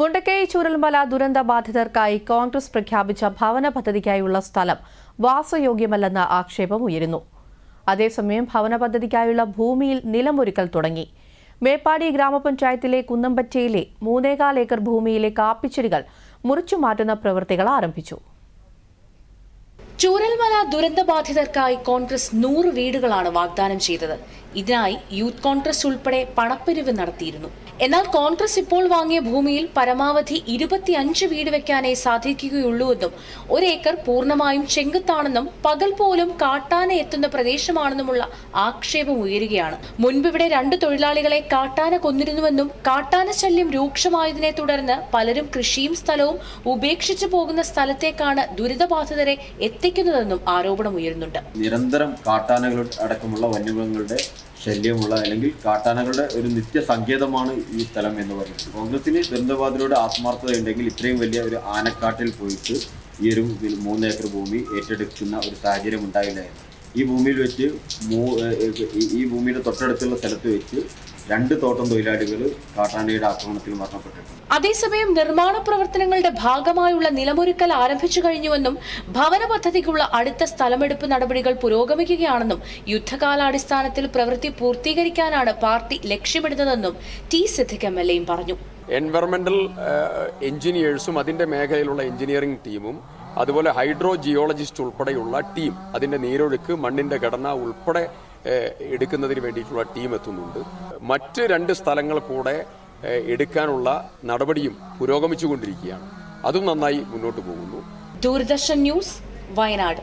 മുണ്ടക്കൈ ചൂരൽമല ദുരന്ത ബാധിതർക്കായി കോൺഗ്രസ് പ്രഖ്യാപിച്ച ഭവന പദ്ധതിക്കായുള്ള സ്ഥലം വാസയോഗ്യമല്ലെന്ന ആക്ഷേപം ഉയരുന്നു. അതേസമയം ഭവന പദ്ധതിക്കായുള്ള ഭൂമിയിൽ നിലമൊരുക്കൽ തുടങ്ങി. മേപ്പാടി ഗ്രാമപഞ്ചായത്തിലെ കുന്നമ്പറ്റയിലെ മൂന്നേകാൽ ഏക്കർ ഭൂമിയിലെ കാപ്പിച്ചെടികൾ മുറിച്ചു മാറ്റുന്ന പ്രവൃത്തികൾ ആരംഭിച്ചു. ചൂരൽമല ദുരന്തബാധിതർക്കായി കോൺഗ്രസ് നൂറ് വീടുകളാണ് വാഗ്ദാനം ചെയ്തത്. ഇതിനായി യൂത്ത് കോൺഗ്രസ് ഉൾപ്പെടെ പണപ്പിരിവ് നടത്തിയിരുന്നു. എന്നാൽ കോൺഗ്രസ് ഇപ്പോൾ വാങ്ങിയ ഭൂമിയിൽ പരമാവധി ഇരുപത്തിയഞ്ച് വീട് വെക്കാനേ സാധിക്കുകയുള്ളൂവെന്നും ഒരേക്കർ പൂർണമായും ചെങ്കുത്താണെന്നും പകൽ പോലും കാട്ടാന എത്തുന്ന പ്രദേശമാണെന്നുമുള്ള ആക്ഷേപം ഉയരുകയാണ്. മുൻപിവിടെ രണ്ട് തൊഴിലാളികളെ കാട്ടാന കൊന്നിരുന്നുവെന്നും കാട്ടാന ശല്യം രൂക്ഷമായതിനെ തുടർന്ന് പലരും കൃഷിയും സ്ഥലവും ഉപേക്ഷിച്ചു പോകുന്ന സ്ഥലത്തേക്കാണ് ദുരിതബാധിതരെ എത്തിക്കുന്നതെന്നും ആരോപണം ഉയരുന്നുണ്ട്. നിരന്തരം കാട്ടാനകൾ അടക്കമുള്ള വന്യമൃഗങ്ങളുടെ ശല്യമുള്ള അല്ലെങ്കിൽ കാട്ടാനകളുടെ ഒരു നിത്യ സങ്കേതമാണ് ഈ സ്ഥലം എന്ന് പറയുന്നത് കോൺഗ്രസിന് ദുരന്തബാധിതരുടെ ആത്മാർത്ഥതയുണ്ടെങ്കിൽ ഇത്രയും വലിയ ഒരു ആനക്കാട്ടിൽ പോയിട്ട് ഈ ഒരു മൂന്ന് ഏക്കർ ഭൂമി ഏറ്റെടുക്കുന്ന ഒരു സാഹചര്യം ഉണ്ടായില്ലായിരുന്നു ഈ ഭൂമിയിൽ വെച്ച് ഈ ഭൂമിയുടെ തൊട്ടടുത്തുള്ള സ്ഥലത്ത് വെച്ച് രണ്ട് തോട്ടം തൊഴിലാളികൾ കാട്ടാനയുടെ ആക്രമണത്തിൽ മരണപ്പെട്ടിട്ടുണ്ട്. അതേസമയം നിർമ്മാണ പ്രവർത്തനങ്ങളുടെ ഭാഗമായുള്ള നിലമൊരുക്കൽ ആരംഭിച്ചു കഴിഞ്ഞുവെന്നും ഭവന പദ്ധതിക്കുള്ള അടുത്ത സ്ഥലമെടുപ്പ് നടപടികൾ പുരോഗമിക്കുകയാണെന്നും യുദ്ധകാലാടിസ്ഥാനത്തിൽ പ്രവൃത്തി പൂർത്തീകരിക്കാനാണ് പാർട്ടി ലക്ഷ്യമിടുന്നതെന്നും ടി സിദ്ദിഖ് എം എൽ എയും പറഞ്ഞു. എൻവയറമെന്റൽ എഞ്ചിനീയേഴ്സും അതിന്റെ മേഖലയിലുള്ള എഞ്ചിനീയറിംഗ് ടീമും അതുപോലെ ഹൈഡ്രോ ജിയോളജിസ്റ്റ് ഉൾപ്പെടെയുള്ള ടീം അതിന്റെ നീരൊഴുക്ക് മണ്ണിന്റെ ഘടന ഉൾപ്പെടെ എടുക്കുന്നതിന് വേണ്ടിയിട്ടുള്ള ടീം എത്തുന്നുണ്ട്. മറ്റ് രണ്ട് സ്ഥലങ്ങൾ കൂടെ എടുക്കാനുള്ള നടപടിയും പുരോഗമിച്ചുകൊണ്ടിരിക്കുകയാണ്. അതും നന്നായി മുന്നോട്ട് പോകുന്നു. ദൂരദർശൻ ന്യൂസ് വയനാട്.